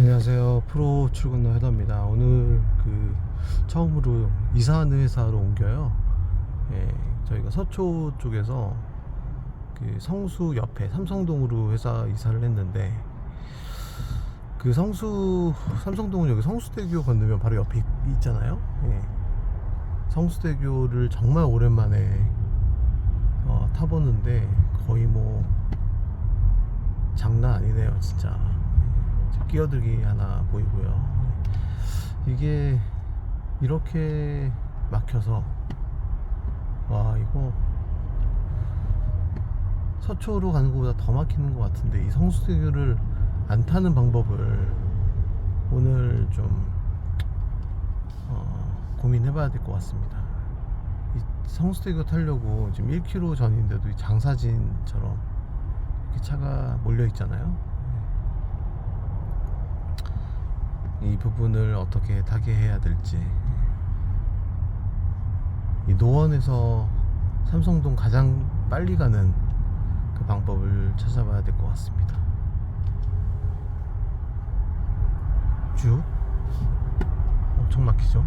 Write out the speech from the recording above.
안녕하세요. 프로 출근로 해더입니다. 오늘 그 처음으로 이사하는 회사로 옮겨요. 예, 저희가 서초 쪽에서 그 성수 옆에 삼성동으로 회사 이사를 했는데 그 성수 삼성동은 여기 성수대교 건너면 바로 옆에 있, 있잖아요. 예. 성수대교를 정말 오랜만에 어, 타보는데 거의 뭐 장난 아니네요, 진짜. 저 끼어들기 하나 보이고요. 이게 이렇게 막혀서 와 이거 서초로 가는 것보다 더 막히는 것 같은데 이 성수대교를 안 타는 방법을 오늘 좀 어, 고민해봐야 될 것 같습니다. 이 성수대교 타려고 지금 1km 전인데도 이 장사진처럼 이렇게 차가 몰려 있잖아요. 이 부분을 어떻게 타게 해야 될지 이 노원에서 삼성동 가장 빨리 가는 그 방법을 찾아봐야 될 것 같습니다. 쭉 엄청 막히죠?